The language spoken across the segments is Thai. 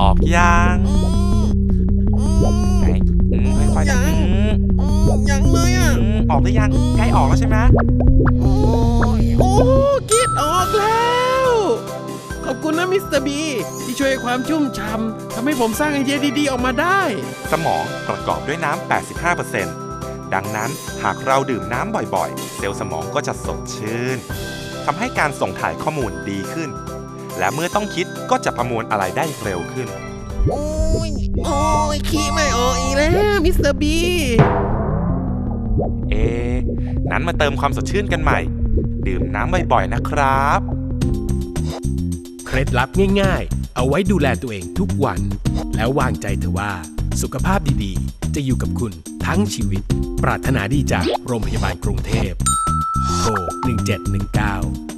ออกยังอืมอืมไหนอืมค่อยๆนะยังอืมอืมยังเลยอะอืมออกหรือยังใกล้ออกแล้วใช่ไหมโอ้ยโอ้คิดออกแล้ว ขอบคุณนะมิสเตอร์บีที่ช่วยความชุ่มฉ่ำทำให้ผมสร้างไอเดียดีๆ ออกมาได้ สมองประกอบด้วยน้ำ 85%ดังนั้นหากเราดื่มน้ำบ่อยๆ เซลล์สมองก็จะสดชื่นทำให้การส่งถ่ายข้อมูลดีขึ้น และเมื่อต้องคิดก็จะประมวลอะไรได้เร็วขึ้น โอ้ย โอ้ยขี้ไม่ออกอีกแล้วมิสเตอร์บี เอะนั้นมาเติมความสดชื่นกันใหม่ ดื่มน้ำบ่อยๆนะครับ เคล็ดลับง่ายๆ เอาไว้ดูแลตัวเองทุกวัน แล้ววางใจเถอะว่า สุขภาพดีๆ จะอยู่กับคุณทั้งชีวิต ปรารถนาดีจากโรงพยาบาลกรุงเทพโทร1719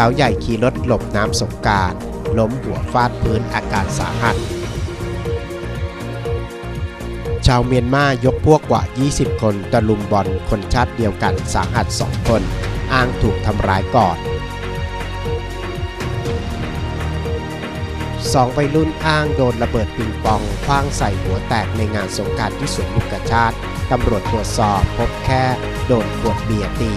สาวใหญ่ขี่รถหลบน้ำสงการล้มหัวฟาดพื้นอาการสาหัส ชาวเมียนมายกพวกกว่า 20 คนตะลุมบอลคนชาติเดียวกันสาหัส2คน อ้างถูกทำร้ายก่อนสองวัยรุ่นอ้างโดนระเบิดปิงปองคว้างใส่หัวแตกในงานสงการที่สวนลุกชาติ ตำรวจตรวจสอบพบแค่โดนขวดเบียร์ตี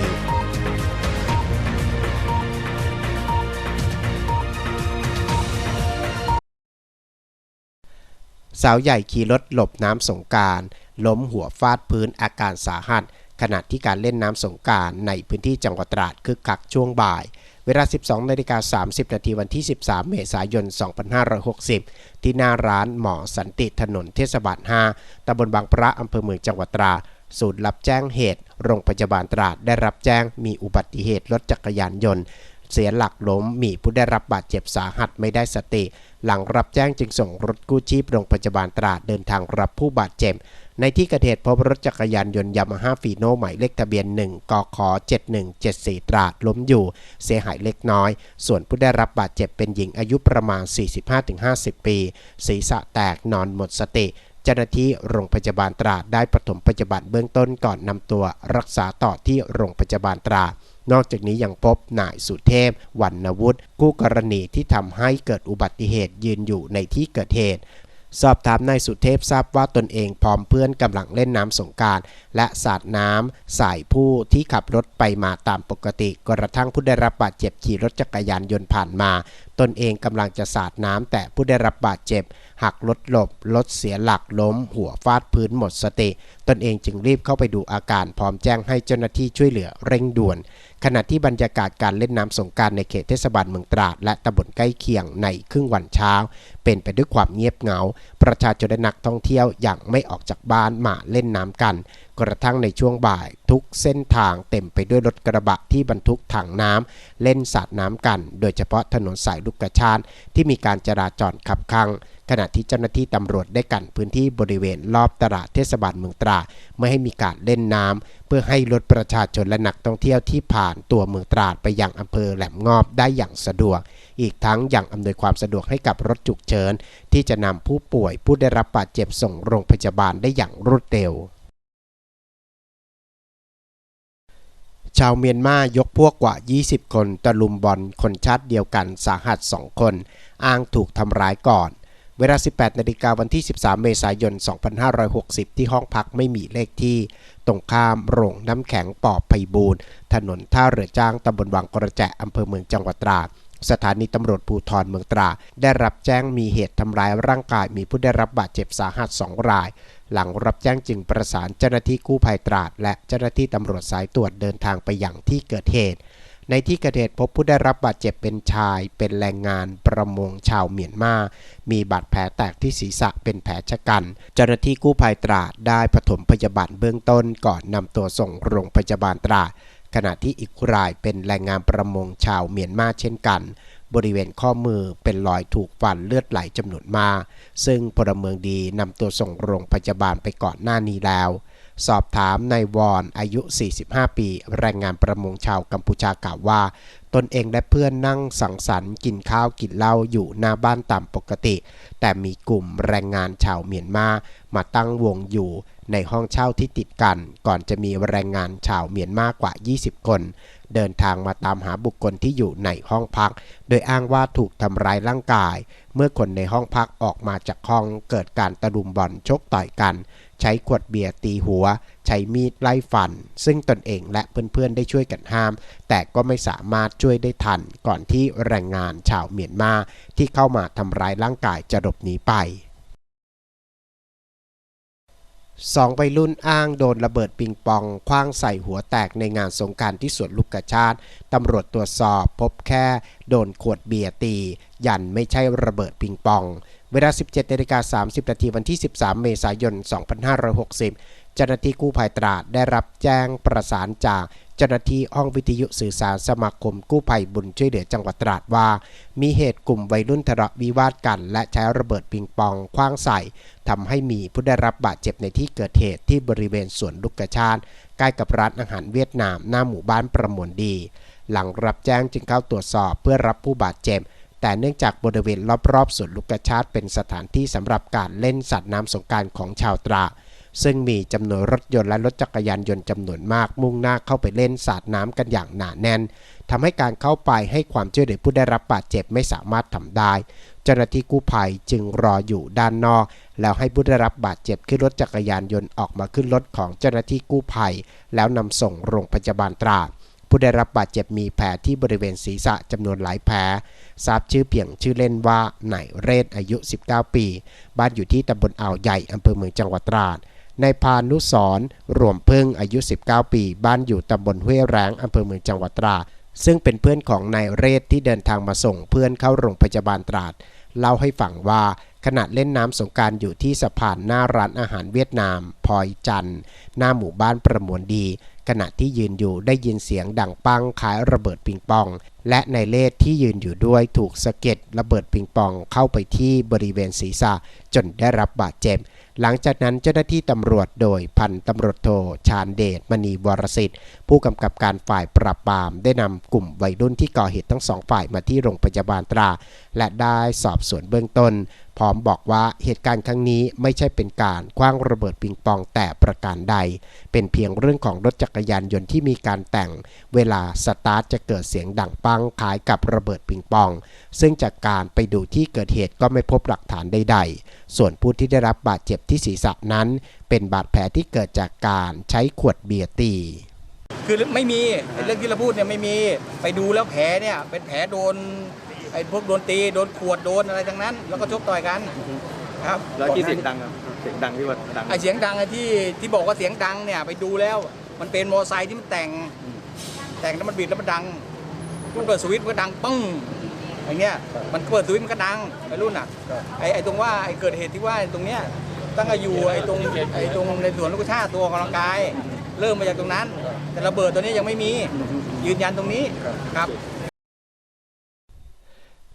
สาวใหญ่ขี่รถหลบน้ำสงการล้มหัวฟาดพื้นอาการสาหัส ขณะที่การเล่นน้ำสงการในพื้นที่จังหวัดตราดคึกคักช่วงบ่าย เวลา 12นาฬิกา30นาทีวันที่ 13 เมษายน 2560 ที่หน้าร้านหมอสันติถนนเทศบาล 5ตำบลบางพระอำเภอเมืองจังหวัดตราดศูนย์รับแจ้งเหตุ โรงพยาบาลตราดได้รับแจ้งมีอุบัติเหตุรถจักรยานยนต์ เสียหลักล้มมีผู้ได้รับบาดเจ็บสาหัสไม่ได้สติ หลังรับแจ้งจึงส่งรถกู้ชีพโรงพยาบาลตราดเดินทางรับผู้บาดเจ็บ ในที่เกิดเหตุพบรถจักรยานยนต์ยามาฮ่าฟีโน่หมายเลขทะเบียน 1กค7174 ตราดล้มอยู่ เสียหายเล็กน้อย ส่วนผู้ได้รับบาดเจ็บเป็นหญิงอายุประมาณ 45-50 ปี ศีรษะแตกนอนหมดสติเจ้าหน้าที่โรงพยาบาลตราดได้ปฐมพยาบาลเบื้องต้นก่อนนำตัวรักษาต่อที่โรงพยาบาลตราด นอกจากนี้ยังพบนายสุเทพวรรณวุฒิคู่กรณีที่ทำให้เกิดอุบัติเหตุยืนอยู่ในที่เกิดเหตุสอบถามนายสุเทพทราบว่าตนเองพร้อมเพื่อนกำลังเล่นน้ำสงการ และสาดน้ำใส่ผู้ที่ขับรถไปมาตามปกติ กระทั่งผู้ได้รับบาดเจ็บขี่รถจักรยานยนต์ผ่านมา ตนเองกำลังจะสาดน้ำแต่ผู้ได้รับบาดเจ็บ หักรถหลบรถเสียหลักล้ม หัวฟาดพื้นหมดสติ ตนเองจึงรีบเข้าไปดูอาการพร้อมแจ้งให้เจ้าหน้าที่ช่วยเหลือเร่งด่วน ขณะที่บรรยากาศการเล่นน้ำสงการในเขตเทศบาลเมืองตราด และตำบลใกล้เคียงในครึ่งวันเช้า เป็นไปด้วยความเงียบเหงา ประชาชนและนักท่องเที่ยวอย่างไม่ออกจากบ้านมาเล่นน้ำกัน กระทั่งในช่วงบ่าย ทุกเส้นทางเต็มไปด้วยรถกระบะที่บรรทุกถังน้ำเล่นสาดน้ำกัน โดยเฉพาะถนนสายลูกกระชานที่มีการจราจรขับข้างขณะที่เจ้าหน้าที่ตำรวจได้กันพื้นที่บริเวณรอบตลาดเทศบาลเมืองตรา ไม่ให้มีการเล่นน้ำเพื่อให้ลดประชาชนและนักท่องเที่ยวที่ผ่านตัวเมืองตราดไปยังอำเภอแหลมงอบได้อย่างสะดวก อีกทั้งยังอำนวยความสะดวกให้กับรถฉุกเฉินที่จะนำผู้ป่วยผู้ได้รับบาดเจ็บส่งโรงพยาบาลได้อย่างรวดเร็ว ชาวเมียนมายกพวกกว่า 20 คนตะลุมบอลคนชาติเดียวกันสาหัส 2 คน อ้างถูกทำร้ายก่อน เวลา 18 นาฬิกาวันที่ 13 เมษายน 2560 ที่ห้องพักไม่มีเลขที่ ตรงข้ามโรงน้ำแข็งปอบไพบูรณ์ถนนท่าเรือจ้างตำบลวังกระแจอำเภอเมืองจังหวัดตราดสถานีตำรวจภูธรเมืองตรา ได้รับแจ้งมีเหตุทำร้ายร่างกายมีผู้ได้รับบาดเจ็บสาหัส2ราย หลังรับแจ้งจึงประสานเจ้าหน้าที่กู้ภัยตราด และเจ้าหน้าที่ตำรวจสายตรวจเดินทางไปยังที่เกิดเหตุ ในที่เกิดเหตุพบผู้ได้รับบาดเจ็บเป็นชาย เป็นแรงงานประมงชาวเมียนมา มีบาดแผลแตกที่ศีรษะเป็นแผลชะกัน เจ้าหน้าที่กู้ภัยตราดได้ปฐมพยาบาลเบื้องต้นก่อนนำตัวส่งโรงพยาบาลตราดขณะที่อีกรายเป็นแรงงานประมงชาวเมียนมาเช่นกัน บริเวณข้อมือเป็นรอยถูกฟันเลือดไหลจำนวนมากซึ่งพลเมืองดีนำตัวส่งโรงพยาบาลไปก่อนหน้านี้แล้ว สอบถามนายวอนอายุ 45 ปี แรงงานประมงชาวกัมพูชากล่าวว่า ตนเองและเพื่อนนั่งสังสรรค์กินข้าวกินเหล้าอยู่หน้าบ้านตามปกติ แต่มีกลุ่มแรงงานชาวเมียนมามาตั้งวงอยู่ในห้องเช่าที่ติดกัน ก่อนจะมีแรงงานชาวเมียนมากกว่า 20 คน เดินทางมาตามหาบุคคลที่อยู่ในห้องพัก โดยอ้างว่าถูกทำร้ายร่างกาย เมื่อคนในห้องพักออกมาจากห้องเกิดการตะลุมบอลชกต่อยกัน ใช้ขวดเบียร์ตีหัว ใช้มีดไล่ฟัน ซึ่งตนเองและเพื่อนๆได้ช่วยกันห้าม แต่ก็ไม่สามารถช่วยได้ทัน ก่อนที่แรงงานชาวเมียนมาที่เข้ามาทำร้ายร่างกายจะหลบหนีไป สองวัยรุ่นอ้างโดนระเบิดปิงปองคว้างใส่หัวแตกในงานสงการที่สวนลูกกระชาติตำรวจตรวจสอบพบแค่โดนขวดเบียร์ตี ยันไม่ใช่ระเบิดปิงปอง เวลา 17นาฬิกา30นาทีวันที่ 13 เมษายน 2560 เจ้าหน้าที่กู้ภัยตราดได้รับแจ้งประสานจากเจ้าหน้าที่ห้องวิทยุสื่อสารสมาคมกู้ภัยบุญช่วยเหลือจังหวัดตราดว่า มีเหตุกลุ่มวัยรุ่นทะเลาะวิวาทกัน และใช้ระเบิดปิงปองคว้างใส่ทำให้มีผู้ได้รับบาดเจ็บในที่เกิดเหตุที่บริเวณสวนลูกกระชาติใกล้กับร้านอาหารเวียดนามหน้าหมู่บ้านประมวลดี หลังรับแจ้งจึงเข้าตรวจสอบเพื่อรับผู้บาดเจ็บแต่เนื่องจากบริเวณรอบๆสวนลูกกระชาติเป็นสถานที่สำหรับการเล่นสัตว์น้ำสงการของชาวตรา ซึ่งมีจำนวนรถยนต์และรถจักรยานยนต์จำนวนมาก มุ่งหน้าเข้าไปเล่นสาดน้ำกันอย่างหนาแน่นทำให้การเข้าไปให้ความช่วยเหลือผู้ได้รับบาดเจ็บไม่สามารถทำได้ เจ้าหน้าที่กู้ภัยจึงรออยู่ด้านนอก แล้วให้ผู้ได้รับบาดเจ็บขึ้นรถจักรยานยนต์ออกมาขึ้นรถของเจ้าหน้าที่กู้ภัย แล้วนำส่งโรงพยาบาลตราดผู้ได้รับบาดเจ็บมีแผลที่บริเวณศีรษะจำนวนหลายแผล ทราบชื่อเพียงชื่อเล่นว่าไหนเรศอายุ 19 ปี บ้านอยู่ที่ตำบลอ่าวใหญ่อำเภอเมืองจังหวัดตราด นายพานุสรณ์รวมพึ่งอายุ 19 ปี บ้านอยู่ตำบลห้วยแรงอำเภอเมืองจังหวัดตราดซึ่งเป็นเพื่อนของนายเรศที่เดินทางมาส่งเพื่อนเข้าโรงพยาบาลตราด เล่าให้ฟังว่า ขณะเล่นน้ำสงการอยู่ที่สะพานหน้าร้านอาหารเวียดนามพลอยจันทร์หน้าหมู่บ้านประมวลดี ขณะที่ยืนอยู่ได้ยินเสียงดังปังคล้ายระเบิดปิงปอง และในเลศที่ยืนอยู่ด้วยถูกสะเก็ดระเบิดปิงปองเข้าไปที่บริเวณศีรษะจนได้รับบาดเจ็บ หลังจากนั้นเจ้าหน้าที่ตำรวจโดยพันตำรวจโทชาญเดชมณีวรสิทธิ์ ผู้กำกับการฝ่ายปราบปรามได้นำกลุ่มวัยรุ่นที่ก่อเหตุทั้งสองฝ่ายมาที่โรงพยาบาลตรา และได้สอบสวนเบื้องต้น พร้อมบอกว่าเหตุการณ์ครั้งนี้ไม่ใช่เป็นการคว้างระเบิดปิงปองแต่ประการใด เป็นเพียงเรื่องของรถจักรยานยนต์ที่มีการแต่ง เวลาสตาร์ทจะเกิดเสียงดังปังคล้ายกับระเบิดปิงปอง ซึ่งจากการไปดูที่เกิดเหตุก็ไม่พบหลักฐานใด ๆ ส่วนผู้ที่ได้รับบาดเจ็บที่ศีรษะนั้น เป็นบาดแผลที่เกิดจากการใช้ขวดเบียร์ตีคือไม่มีเรื่องที่เราพูดเนี่ยไม่มีไปดูแล้วแผลเนี่ยเป็นแผลโดน ไอ้พวกโดนตีโดนขวดโดนอะไรทั้งนั้น แล้วก็ชกต่อยกันครับแล้วที่เสียงดังครับเสียงดังที่ว่าดังไอ้เสียงดังไอ้ที่ที่บอกว่าเสียงดังเนี่ยไปดูแล้ว มันเป็นมอไซค์ที่มันแต่ง แต่งแล้วมันบีบแล้วมันดังมันเปิดสวิตช์มันก็ดังปึ้งอย่างเงี้ยมันเปิดสวิตช์มันก็ดังไอ้รุ่นอะไอ้ไอ้ตรงว่าไอ้เกิดเหตุที่ว่าตรงเนี้ยตั้งแต่อยู่ไอ้ตรงไอ้ตรงในสวนลูกชาติตัวออกกำลังกาย เริ่มมาจากตรงนั้น แต่ระเบิดตัวนี้ยังไม่มียืนยันตรงนี้ครับ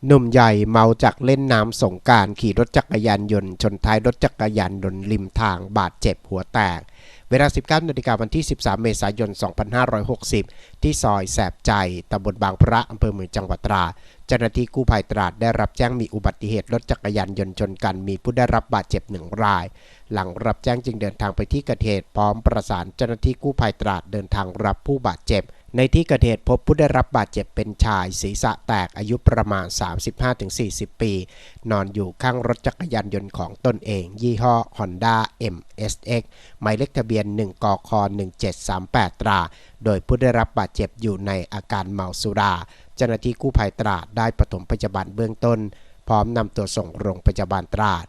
หนุ่มใหญ่เมาจากเล่นน้ำสงการขี่รถจักรยานยนต์ชนท้ายรถจักรยานยนต์ริมทางบาดเจ็บหัวแตก เวลา 19นาฬิกาวันที่ 13 เมษายน 2560 ที่ซอยแสบใจตำบลบางพระอำเภอเมืองจังหวัดตราดเจ้าหน้าที่กู้ภัยตราดได้รับแจ้งมีอุบัติเหตุรถจักรยานยนต์ชนกันมีผู้ได้รับบาดเจ็บหนึ่งราย หลังรับแจ้งจึงเดินทางไปที่เกิดเหตุพร้อมประสานเจ้าหน้าที่กู้ภัยตราดเดินทางรับผู้บาดเจ็บ ในที่เกิดเหตุพบผู้ได้รับบาดเจ็บเป็นชาย ศีรษะแตกอายุประมาณ 35-40 ปี นอนอยู่ข้างรถจักรยานยนต์ของตนเอง ยี่ห้อ Honda MSX หมายเลขทะเบียน 1กค1738 ตรา โดยผู้ได้รับบาดเจ็บอยู่ในอาการเมาสุราเจ้าหน้าที่กู้ภัยตราดได้ปฐมพยาบาลเบื้องต้น พร้อมนำตัวส่งโรงพยาบาลตราด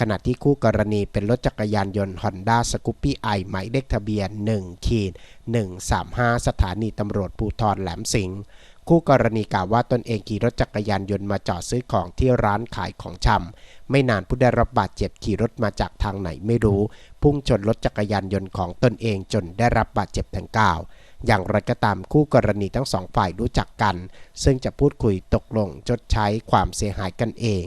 ขณะที่คู่กรณีเป็นรถจักรยานยนต์ Honda s c o o p y i หมายเลขทะเบียน 1 ขีด 135 สถานีตำรวจภูธรแหลมสิงห์คู่กรณีกล่าวว่าตนเองขี่รถจักรยานยนต์มาจอดซื้อของที่ร้านขายของชำไม่นานผู้ได้รับบาดเจ็บขี่รถมาจากทางไหนไม่รู้ พุ่งชนรถจักรยานยนต์ของตนเองจนได้รับบาดเจ็บทั้งก้าว อย่างไรก็ตามคู่กรณีทั้งสองฝ่ายรู้จักกัน ซึ่งจะพูดคุยตกลงชดใช้ความเสียหายกันเอง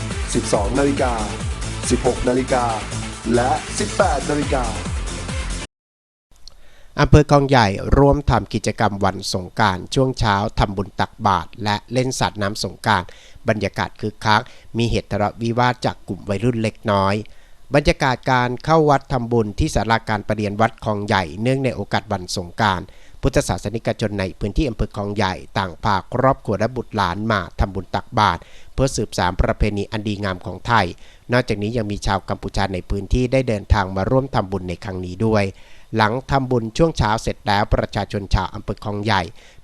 12 นาฬิกา 16 นาฬิกา และ 18 นาฬิกาอำเภอคลองใหญ่ร่วมทำกิจกรรมวันสงการช่วงเช้าทำบุญตักบาตรและเล่นสาดน้ำสงการบรรยากาศคึกคัก มีเหตุทะเลาะวิวาทจากกลุ่มวัยรุ่นเล็กน้อย บรรยากาศการเข้าวัดทำบุญที่ศาลาการประเรียนวัดคลองใหญ่เนื่องในโอกาสวันสงการพุทธศาสนิกชนในพื้นที่อำเภอคลองใหญ่ต่างพาครอบครัวและบุตรหลานมาทำบุญตักบาตร พื่อสืบสานประเพณีอันดีงามของไทย นอกจากนี้ยังมีชาวกัมพูชาในพื้นที่ได้เดินทางมาร่วมทำบุญในครั้งนี้ด้วย หลังทำบุญช่วงเช้าเสร็จแล้วประชาชนชาวอำเภอคลองใหญ่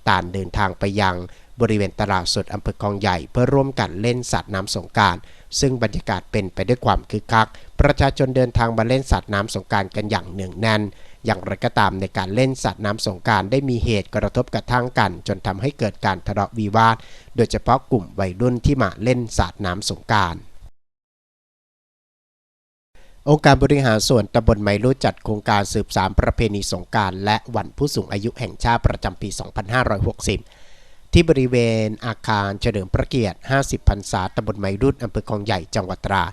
ต่างเดินทางไปยังบริเวณตลาดสดอำเภอคลองใหญ่เพื่อร่วมกันเล่นสัตว์น้ำสงการ ซึ่งบรรยากาศเป็นไปด้วยความคึกคัก ประชาชนเดินทางมาเล่นสัตว์น้ำสงการกันอย่างเนืองแน่น อย่างไรก็ตามในการเล่นสัตว์น้ำสงการได้มีเหตุกระทบกระทั่งกัน จนทำให้เกิดการทะเลาะวิวาท โดยเฉพาะกลุ่มวัยรุ่นที่มาเล่นสาดน้ำสงการองค์การบริหารส่วนตำบลไมรู้จัดโครงการสืบสานประเพณีสงการและวันผู้สูงอายุแห่งชาติประจำปี 2560 ที่บริเวณอาคารเฉลิมพระเกียรติ 50 พรรษาตำบลไมรุดอำเภอคลองใหญ่จังหวัดตราด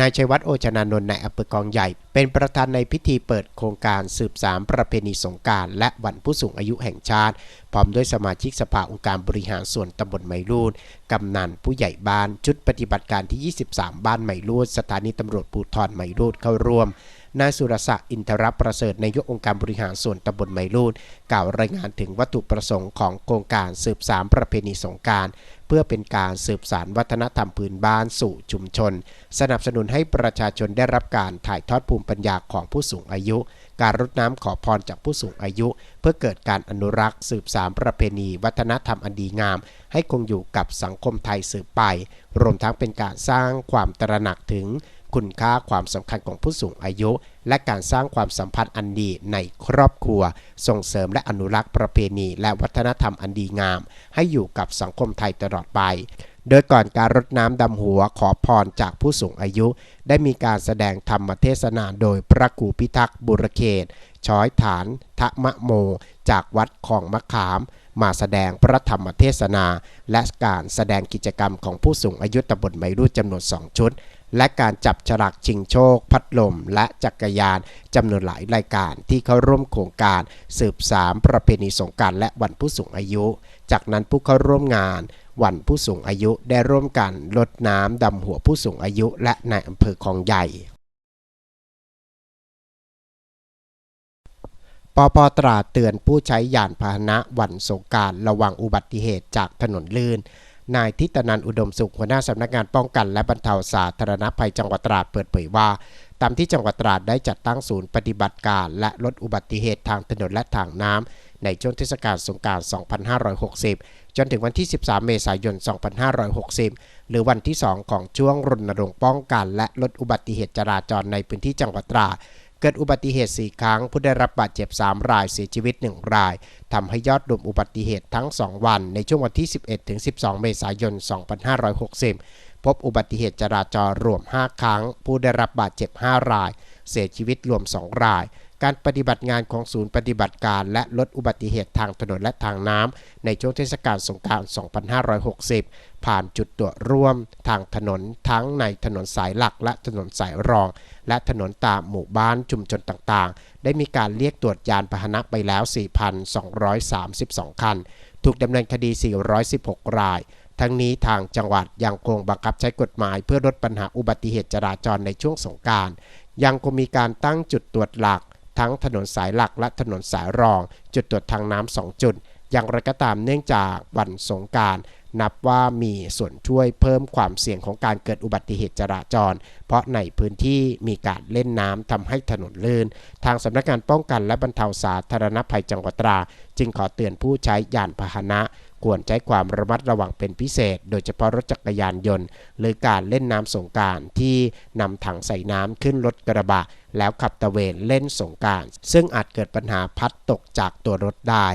นายชัยวัฒน์โอชนานนท์ในอำเภอกองใหญ่ เป็นประธานในพิธีเปิดโครงการสืบสานประเพณีสงการและวันผู้สูงอายุแห่งชาติ พร้อมด้วยสมาชิกสภาองค์การบริหารส่วนตำบลไมรูดกำนันผู้ใหญ่บ้านชุดปฏิบัติการที่ 23 บ้านไมรูดสถานีตำรวจภูธรไมรูดเข้าร่วม นายสุรศักดิ์อินทรประเสริฐนายกองค์การบริหารส่วนตำบลไมรูดกล่าวรายงานถึงวัตถุประสงค์ของโครงการสืบสานประเพณีสงการเพื่อเป็นการสืบสานวัฒนธรรมพื้นบ้านสู่ชุมชน สนับสนุนให้ประชาชนได้รับการถ่ายทอดภูมิปัญญาของผู้สูงอายุ การรดน้ำขอพรจากผู้สูงอายุ เพื่อเกิดการอนุรักษ์ สืบสานประเพณี วัฒนธรรมอันดีงาม ให้คงอยู่กับสังคมไทยสืบไป รวมทั้งเป็นการสร้างความตระหนักถึง คุณค่าความสำคัญของผู้สูงอายุ และการสร้างความสัมพันธ์อันดีในครอบครัว ส่งเสริมและอนุรักษ์ประเพณี และวัฒนธรรมอันดีงาม ให้อยู่กับสังคมไทยตลอดไปโดยก่อนการรดน้ำดำหัวขอพรจากผู้สูงอายุ ได้มีการแสดงธรรมเทศนาโดยพระครูพิทักษ์บุรเขต ช้อยฐานทะมะโม จากวัดของมะขาม มาแสดงพระธรรมเทศนา และการแสดงกิจกรรมของผู้สูงอายุตำบลไมรุจำนวน2ชุด และการจับฉลากชิงโชค พัดลม และจักรยานจำนวนหลายรายการที่เข้าร่วมโครงการสืบสามประเพณีสงการและวันผู้สูงอายุ จากนั้นผู้เข้าร่วมงานวันผู้สูงอายุได้ร่วมกันลดน้ำดำหัวผู้สูงอายุ และในอำเภอคลองใหญ่ปปตราเตือนผู้ใช้ยานพาหนะวันสงการระวังอุบัติเหตุจากถนนลื่น นายทิตนันอุดมสุขหัวหน้าสำนักงานป้องกัน และบรรเทาสาธารณภัยจังหวัดตราดเปิดเผยว่าตามที่จังหวัดตราดได้จัดตั้งศูนย์ปฏิบัติการ และลดอุบัติเหตุทางถนนและทางน้ำในช่วงเทศกาลสงกราร2560 จนถึงวันที่ 13 เมษายน 2560 หรือวันที่ 2 ของช่วงรณรงค์ป้องกัน และลดอุบัติเหตุจราจรในพื้นที่จังหวัดตราด เกิดอุบัติเหตุ 4 ครั้ง ผู้ได้รับบาดเจ็บ 3 รายเสียชีวิต 1 รายทำให้ยอดรวมอุบัติเหตุทั้ง 2 วัน ในช่วงวันที่ 11 ถึง 12 เมษายน 2560 พบอุบัติเหตุจราจรรวม 5 ครั้ง ผู้ได้รับบาดเจ็บ 5 ราย เสียชีวิตรวม 2 ราย การปฏิบัติงานของศูนย์ปฏิบัติการและลดอุบัติเหตุทางถนนและทางน้ำในช่วงเทศกาลสงกรานต์2560 ผ่านจุดตรวจร่วมทางถนนทั้งในถนนสายหลักและถนนสายรอง และถนนตามหมู่บ้านชุมชนต่างๆ ได้มีการเรียกตรวจยานพาหนะไปแล้ว 4,232 คัน ถูกดำเนินคดี 416 รายทั้งนี้ทางจังหวัดยังคงบังคับใช้กฎหมายเพื่อลดปัญหาอุบัติเหตุจราจรในช่วงสงกราร ยังคงมีการตั้งจุดตรวจหลัก ทั้งถนนสายหลักและถนนสายรอง จุดตรวจทางน้ำสองจุด อย่างไรก็ตามเนื่องจากวันสงการนับว่ามีส่วนช่วยเพิ่มความเสี่ยงของการเกิดอุบัติเหตุจราจร เพราะในพื้นที่มีการเล่นน้ำทำให้ถนนลื่น ทางสำนักงานป้องกันและบรรเทาสาธารณภัยจังหวัดตรา จึงขอเตือนผู้ใช้ยานพาหนะ ควรใช้ความระมัดระวังเป็นพิเศษ โดยเฉพาะรถจักรยานยนต์ หรือการเล่นน้ำสงการที่นำถังใส่น้ำขึ้นรถกระบะ แล้วขับตะเวนเล่นสงการ ซึ่งอาจเกิดปัญหาพัดตกจากตัวรถได้